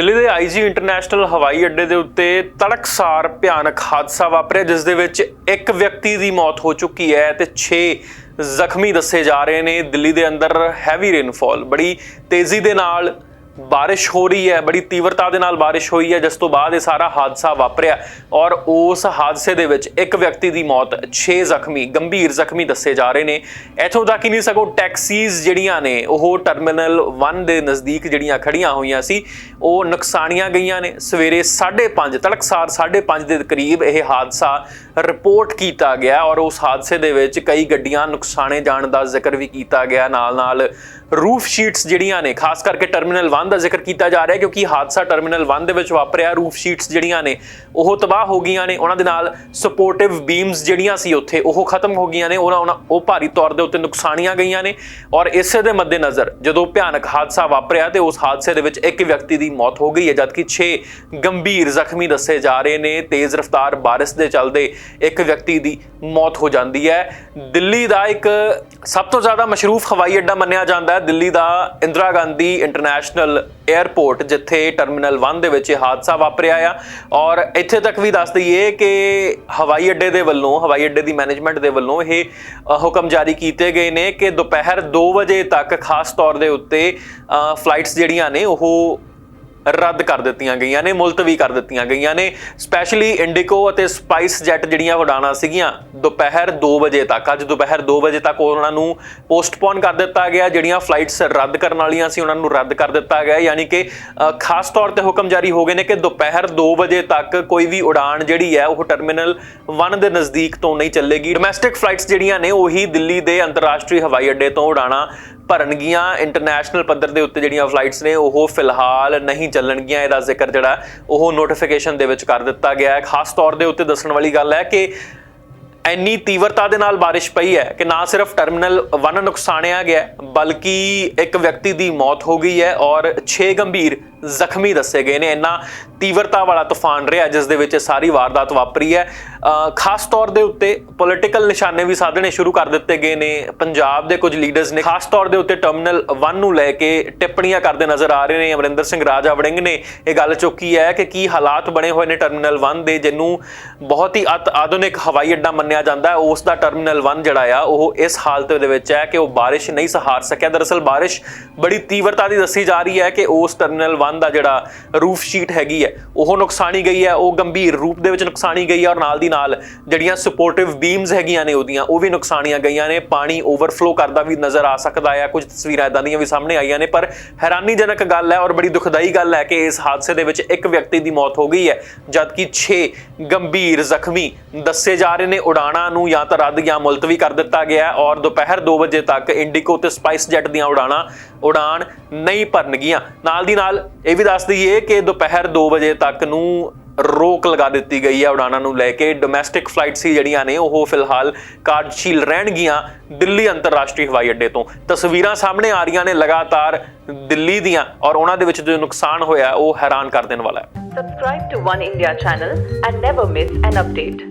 ਦਿੱਲੀ ਦੇ IG international ਹਵਾਈ ਅੱਡੇ ਦੇ ਉੱਤੇ ਤੜਕਸਾਰ ਭਿਆਨਕ ਹਾਦਸਾ ਵਾਪਰਿਆ, ਜਿਸ ਦੇ ਵਿੱਚ ਇੱਕ ਵਿਅਕਤੀ ਦੀ ਮੌਤ ਹੋ ਚੁੱਕੀ ਹੈ ਤੇ 6 ਜ਼ਖਮੀ ਦੱਸੇ ਜਾ ਰਹੇ ਨੇ। ਦਿੱਲੀ ਦੇ ਅੰਦਰ ਹੈਵੀ ਰੇਨਫਾਲ ਬੜੀ ਤੇਜ਼ੀ ਦੇ ਨਾਲ ਬਾਰਿਸ਼ ਹੋ ਰਹੀ ਹੈ, ਬੜੀ ਤੀਵਰਤਾ ਦੇ ਨਾਲ ਬਾਰਿਸ਼ ਹੋਈ ਹੈ, ਜਿਸ ਤੋਂ ਬਾਅਦ ਇਹ ਸਾਰਾ ਹਾਦਸਾ ਵਾਪਰਿਆ ਔਰ ਉਸ ਹਾਦਸੇ ਦੇ ਵਿੱਚ ਇੱਕ ਵਿਅਕਤੀ ਦੀ ਮੌਤ 6 ਜ਼ਖਮੀ, ਗੰਭੀਰ ਜ਼ਖਮੀ ਦੱਸੇ ਜਾ ਰਹੇ ਨੇ। ਇੱਥੋਂ ਤੱਕ ਹੀ ਨਹੀਂ ਸਗੋਂ ਟੈਕਸੀਜ਼ ਜਿਹੜੀਆਂ ਨੇ, ਉਹ ਟਰਮੀਨਲ 1 ਦੇ ਨਜ਼ਦੀਕ ਜਿਹੜੀਆਂ ਖੜੀਆਂ ਹੋਈਆਂ ਸੀ, ਉਹ ਨੁਕਸਾਨੀਆਂ ਗਈਆਂ ਨੇ। ਸਵੇਰੇ 5:30 ਤੜਕਸਾਰ 5:30 ਦੇ ਕਰੀਬ ਇਹ ਹਾਦਸਾ ਰਿਪੋਰਟ ਕੀਤਾ ਗਿਆ ਔਰ ਉਸ ਹਾਦਸੇ ਦੇ ਵਿੱਚ ਕਈ ਗੱਡੀਆਂ ਨੁਕਸਾਨੇ ਜਾਣ ਦਾ ਜ਼ਿਕਰ ਵੀ ਕੀਤਾ ਗਿਆ। ਨਾਲ ਨਾਲ ਰੂਫ ਸ਼ੀਟਸ ਜਿਹੜੀਆਂ ਨੇ, ਖਾਸ ਕਰਕੇ ਟਰਮੀਨਲ 1 ਦਾ ਜ਼ਿਕਰ ਕੀਤਾ ਜਾ ਰਿਹਾ ਕਿਉਂਕਿ ਹਾਦਸਾ ਟਰਮੀਨਲ 1 ਦੇ ਵਿੱਚ ਵਾਪਰਿਆ। ਰੂਫ ਸ਼ੀਟਸ ਜਿਹੜੀਆਂ ਨੇ, ਉਹ ਤਬਾਹ ਹੋ ਗਈਆਂ ਨੇ। ਉਹਨਾਂ ਦੇ ਨਾਲ ਸਪੋਰਟਿਵ ਬੀਮਸ ਜਿਹੜੀਆਂ ਸੀ ਉੱਥੇ, ਉਹ ਖਤਮ ਹੋ ਗਈਆਂ ਨੇ। ਉਹਨਾਂ, ਉਹਨਾਂ- ਉਹ ਭਾਰੀ ਤੌਰ ਦੇ ਉੱਤੇ ਨੁਕਸਾਨੀਆਂ ਗਈਆਂ ਨੇ। ਔਰ ਇਸੇ ਦੇ ਮੱਦੇਨਜ਼ਰ ਜਦੋਂ ਭਿਆਨਕ ਹਾਦਸਾ ਵਾਪਰਿਆ ਤੇ ਉਸ ਹਾਦਸੇ ਦੇ ਵਿੱਚ ਇੱਕ ਵਿਅਕਤੀ ਦੀ ਮੌਤ ਹੋ ਗਈ ਹੈ, ਜਦਕਿ 6 ਗੰਭੀਰ ਜ਼ਖਮੀ ਦੱਸੇ ਜਾ ਰਹੇ ਨੇ। ਤੇਜ਼ ਰਫ਼ਤਾਰ ਬਾਰਿਸ਼ ਦੇ ਚੱਲਦੇ ਇੱਕ ਵਿਅਕਤੀ ਦੀ ਮੌਤ ਹੋ ਜਾਂਦੀ ਹੈ। ਦਿੱਲੀ ਦਾ ਇੱਕ ਸਭ ਤੋਂ ਜ਼ਿਆਦਾ ਮਸ਼ਰੂਫ ਹਵਾਈ ਅੱਡਾ ਮੰਨਿਆ ਜਾਂਦਾ ਹੈ। ਦਿੱਲੀ ਦਾ ਇੰਦਰਾ ਗਾਂਧੀ ਇੰਟਰਨੈਸ਼ਨਲ 에ਅਰਪੋਰਟ ਜਿੱਥੇ ਟਰਮੀਨਲ 1 ਦੇ ਵਿੱਚ ਇਹ ਹਾਦਸਾ ਵਾਪਰਿਆ ਆ। ਔਰ ਇੱਥੇ ਤੱਕ ਵੀ ਦੱਸ ਦਈਏ ਕਿ ਹਵਾਈ ਅੱਡੇ ਦੇ ਵੱਲੋਂ, ਹਵਾਈ ਅੱਡੇ ਦੀ ਮੈਨੇਜਮੈਂਟ ਦੇ ਵੱਲੋਂ ਇਹ ਹੁਕਮ ਜਾਰੀ ਕੀਤੇ ਗਏ ਨੇ ਕਿ ਦੁਪਹਿਰ 2 ਵਜੇ ਤੱਕ ਖਾਸ ਤੌਰ ਦੇ ਉੱਤੇ ਫਲਾਈਟਸ ਜਿਹੜੀਆਂ ਨੇ, ਉਹ ਰੱਦ ਕਰ ਦਿੱਤੀਆਂ ਗਈਆਂ ਨੇ ਮੁਲਤਵੀ ਕਰ ਦਿੱਤੀਆਂ ਗਈਆਂ ਨੇ। ਸਪੈਸ਼ਲੀ ਇੰਡੀਕੋ ਅਤੇ ਸਪਾਈਸ ਜੈਟ ਜਿਹੜੀਆਂ ਉਡਾਣਾਂ ਸੀਗੀਆਂ ਦੁਪਹਿਰ 2 ਵਜੇ ਤੱਕ। ਅੱਜ ਦੁਪਹਿਰ 2 ਵਜੇ ਤੱਕ ਉਹਨਾਂ ਨੂੰ ਪੋਸਟਪੋਨ ਕਰ ਦਿੱਤਾ ਗਿਆ ਜਿਹੜੀਆਂ ਫਲਾਈਟਸ ਰੱਦ ਕਰਨ ਵਾਲੀਆਂ ਸੀ ਉਹਨਾਂ ਨੂੰ ਰੱਦ ਕਰ ਦਿੱਤਾ ਗਿਆ। ਯਾਨੀ ਕਿ ਅ, ਖਾਸ ਤੌਰ ਤੇ ਹੁਕਮ ਜਾਰੀ ਹੋ ਗਏ ਨੇ ਕਿ ਦੁਪਹਿਰ 2 ਵਜੇ ਤੱਕ ਕੋਈ ਵੀ ਉਡਾਣ ਜਿਹੜੀ ਹੈ ਉਹ ਟਰਮੀਨਲ 1 ਦੇ ਨਜ਼ਦੀਕ ਤੋਂ ਨਹੀਂ ਚੱਲੇਗੀ। ਡੋਮੈਸਟਿਕ ਫਲਾਈਟਸ ਜਿਹੜੀਆਂ ਨੇ ਉਹੀ ਦਿੱਲੀ ਦੇ ਅੰਤਰਰਾਸ਼ਟਰੀ ਹਵਾਈ ਅੱਡੇ ਤੋਂ ਉਡਾਣਾਂ ਭਰਨਗੀਆਂ ਇੰਟਰਨੈਸ਼ਨਲ ਪੱਧਰ ਦੇ ਉੱਤੇ ਜਿਹੜੀਆਂ ਫਲਾਈਟਸ ਨੇ, ਉਹ ਫਿਲਹਾਲ ਨਹੀਂ ਚੱਲਣਗੀਆਂ। ਇਹਦਾ ਜ਼ਿਕਰ ਜਿਹੜਾ ਉਹ ਨੋਟੀਫਿਕੇਸ਼ਨ ਦੇ ਵਿੱਚ ਕਰ ਦਿੱਤਾ ਗਿਆ ਹੈ। ਖਾਸ ਤੌਰ ਦੇ ਉੱਤੇ ਦੱਸਣ ਵਾਲੀ ਗੱਲ ਹੈ ਕਿ ਇੰਨੀ ਤੀਵਰਤਾ ਦੇ ਨਾਲ ਬਾਰਿਸ਼ ਪਈ ਹੈ ਕਿ ਨਾ ਸਿਰਫ ਟਰਮੀਨਲ 1 ਨੁਕਸਾਨਿਆ ਗਿਆ, ਬਲਕਿ ਇੱਕ ਵਿਅਕਤੀ ਦੀ ਮੌਤ ਹੋ ਗਈ ਹੈ ਔਰ 6 ਗੰਭੀਰ ਜ਼ਖਮੀ ਦੱਸੇ ਗਏ ਨੇ। ਇੰਨਾ ਤੀਵਰਤਾ ਵਾਲਾ ਤੂਫਾਨ ਰਿਹਾ, ਜਿਸ ਦੇ ਵਿੱਚ ਇਹ ਸਾਰੀ ਵਾਰਦਾਤ ਵਾਪਰੀ ਹੈ। ਖਾਸ ਤੌਰ ਦੇ ਉੱਤੇ ਪੋਲਿਟੀਕਲ ਨਿਸ਼ਾਨੇ ਵੀ ਸਾਧਣੇ ਸ਼ੁਰੂ ਕਰ ਦਿੱਤੇ ਗਏ ਨੇ। ਪੰਜਾਬ ਦੇ ਕੁਝ ਲੀਡਰਸ ਨੇ ਖਾਸ ਤੌਰ ਦੇ ਉੱਤੇ ਟਰਮੀਨਲ 1 ਨੂੰ ਲੈ ਕੇ ਟਿੱਪਣੀਆਂ ਕਰਦੇ ਨਜ਼ਰ ਆ ਰਹੇ ਨੇ। ਅਮਰਿੰਦਰ ਸਿੰਘ ਰਾਜਾ ਵੜਿੰਗ ਨੇ ਇਹ ਗੱਲ ਚੁੱਕੀ ਹੈ ਕਿ ਕੀ ਹਾਲਾਤ ਬਣੇ ਹੋਏ ਨੇ ਟਰਮੀਨਲ 1 ਦੇ, ਜਿਹਨੂੰ ਬਹੁਤ ਹੀ ਅਤ, ਆਧੁਨਿਕ ਹਵਾਈ ਅੱਡਾ ਮੰਨਿਆ ਜਾਂਦਾ ਹੈ। ਉਸ ਦਾ ਟਰਮੀਨਲ 1 ਜਿਹੜਾ ਆ, ਉਹ ਇਸ ਹਾਲਤ ਦੇ ਵਿੱਚ ਹੈ ਕਿ ਉਹ ਬਾਰਿਸ਼ ਨਹੀਂ ਸਹਾਰ ਸਕਿਆ। ਦਰਅਸਲ ਬਾਰਿਸ਼ ਬੜੀ ਤੀਵਰਤਾ ਦੀ ਦੱਸੀ ਜਾ ਰਹੀ ਹੈ ਕਿ ਉਸ ਟਰਮੀਨਲ 1 ਦਾ ਜਿਹੜਾ ਰੂਫ ਸ਼ੀਟ ਹੈਗੀ ਹੈ, ਉਹ ਨੁਕਸਾਨੀ ਗਈ ਹੈ, ਉਹ ਗੰਭੀਰ ਰੂਪ ਦੇ ਵਿੱਚ ਨੁਕਸਾਨੀ ਗਈ ਹੈ ਔਰ ਨਾਲ ਦੀ ਨਾਲ ਜਿਹੜੀਆਂ ਸਪੋਰਟਿਵ ਬੀਮਸ ਹੈਗੀਆਂ ਨੇ ਉਹਦੀਆਂ, ਉਹ ਵੀ ਨੁਕਸਾਨੀਆਂ ਗਈਆਂ ਨੇ, ਪਾਣੀ ਓਵਰਫਲੋ ਕਰਦਾ ਵੀ ਨਜ਼ਰ ਆ ਸਕਦਾ ਹੈ, ਕੁਝ ਤਸਵੀਰਾਂ ਇਦਾਂ ਦੀਆਂ ਵੀ ਸਾਹਮਣੇ ਆਈਆਂ ਨੇ, ਪਰ ਹੈਰਾਨੀਜਨਕ ਗੱਲ ਹੈ ਔਰ ਬੜੀ ਦੁਖਦਾਈ ਗੱਲ ਹੈ ਕਿ ਇਸ ਹਾਦਸੇ ਦੇ ਵਿੱਚ ਇੱਕ ਵਿਅਕਤੀ ਦੀ ਮੌਤ ਹੋ ਗਈ ਹੈ, ਜਦਕਿ 6 ਗੰਭੀਰ ਜ਼ਖਮੀ ਦੱਸੇ ਜਾ ਰਹੇ ਨੇ, ਉਡਾਣਾਂ ਨੂੰ ਜਾਂ ਤਾਂ ਰੱਦ ਜਾਂ ਮੁਲਤਵੀ ਕਰ ਦਿੱਤਾ ਗਿਆ ਔਰ ਦੁਪਹਿਰ 2 ਵਜੇ ਤੱਕ ਇੰਡੀਕੋ ਤੇ ਸਪਾਈਸ ਜੈਟ ਦੀਆਂ ਉਡਾਣਾਂ ਉਡਾਨ ਨਹੀਂ ਭਰਨਗੀਆਂ। ਨਾਲ ਦੀ ਨਾਲ ਇਹ ਵੀ ਦੱਸ ਦਈਏ ਕਿ ਦੁਪਹਿਰ 2 ਵਜੇ ਤੱਕ ਨੂੰ ਰੋਕ ਲਗਾ ਦਿੱਤੀ ਗਈ ਹੈ ਉਡਾਣਾਂ ਨੂੰ ਲੈ ਕੇ। ਡੋਮੈਸਟਿਕ ਫਲਾਈਟਸ ਹੀ ਜਿਹੜੀਆਂ ਨੇ, ਉਹ ਫਿਲਹਾਲ ਕਾਰਜਸ਼ੀਲ ਰਹਿਣਗੀਆਂ ਦਿੱਲੀ ਅੰਤਰਰਾਸ਼ਟਰੀ ਹਵਾਈ ਅੱਡੇ ਤੋਂ। ਤਸਵੀਰਾਂ ਸਾਹਮਣੇ ਆ ਰਹੀਆਂ ਨੇ, ਲਗਾਤਾਰ ਦਿੱਲੀ ਦੀਆਂ ਔਰ ਉਹਨਾਂ ਦੇ ਵਿੱਚ ਜੋ ਨੁਕਸਾਨ ਹੋਇਆ, ਉਹ ਹੈਰਾਨ ਕਰ ਦੇਣ ਵਾਲਾ ਹੈ। Subscribe to One India channel and never miss an update.